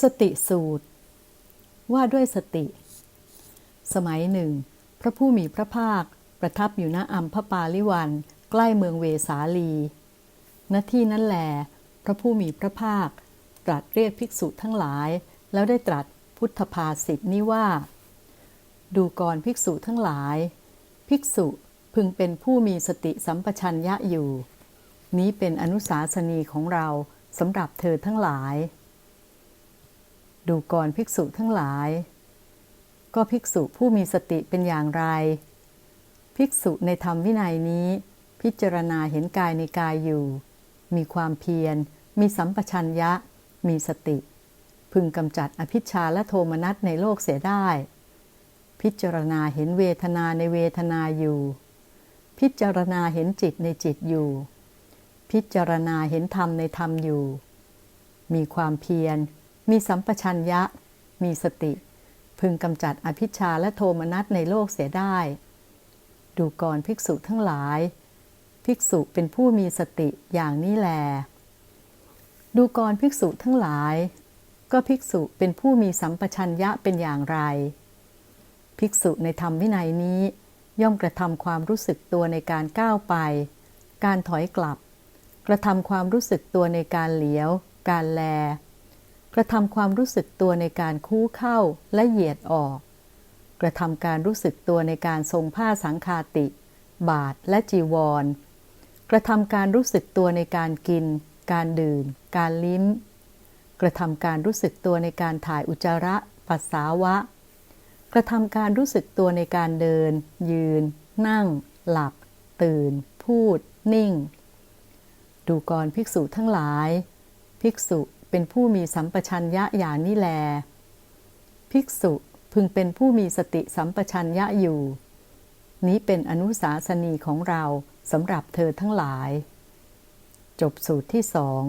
สติสูตร ว่าด้วยสติ สมัยหนึ่ง พระผู้มีพระภาคประทับอยู่ณอัมพปาลิวัน ใกล้เมืองเวสาลี ณที่นั้นแหลพระผู้มีพระภาค ตรัสเรียกภิกษุทั้งหลาย แล้วได้ตรัสพุทธภาษิตนี้ว่า ดูก่อนภิกษุทั้งหลาย ภิกษุพึงเป็นผู้มีสติสัมปชัญญะอยู่ นี้เป็นอนุสาสนีของเราสำหรับเธอทั้งหลาย ดูก่อนภิกษุทั้งหลาย ก็ภิกษุผู้มีสติเป็นอย่างไร ภิกษุในธรรมวินัยนี้ พิจารณาเห็นกายในกายอยู่ มีความเพียร มีสัมปชัญญะ มีสติ พึงกำจัดอภิชาและโทมนัสในโลกเสียได้ พิจารณาเห็นเวทนาในเวทนาอยู่ พิจารณาเห็นจิตในจิตอยู่ พิจารณาเห็นธรรมในธรรมอยู่ มีความเพียร มีสัมปชัญญะ มีสติ พึงกำจัดอภิชาและโทมนัสในโลกเสียได้ ดูก่อนภิกษุทั้งหลาย ภิกษุเป็นผู้มีสติอย่างนี้แล ดูก่อนภิกษุทั้งหลาย ก็ภิกษุเป็นผู้มีสัมปชัญญะเป็นอย่างไร ภิกษุในธรรมวินัยนี้ ย่อมกระทำความรู้สึกตัวในการก้าวไป การถอยกลับ กระทำความรู้สึกตัวในการเหลียว การแล กระทำความรู้สึกตัวในการคู่เข้าและเหยียดออก กระทำการรู้สึกตัวในการทรงผ้าสังคาติ บาทและจีวร กระทำการรู้สึกตัวในการกิน การดื่ม การลิ้ม กระทำการรู้สึกตัวในการถ่ายอุจจาระปัสสาวะ กระทำการรู้สึกตัวในการเดิน ยืน นั่ง หลับ ตื่น พูด นิ่ง ดูกรภิกษุทั้งหลาย ภิกษุ เป็นผู้มีสัมปชัญญะอย่างนี้แล ภิกษุพึงเป็นผู้มีสติสัมปชัญญะอยู่ นี้เป็นอนุสาสนีของเราสำหรับเธอทั้งหลาย จบสูตรที่สอง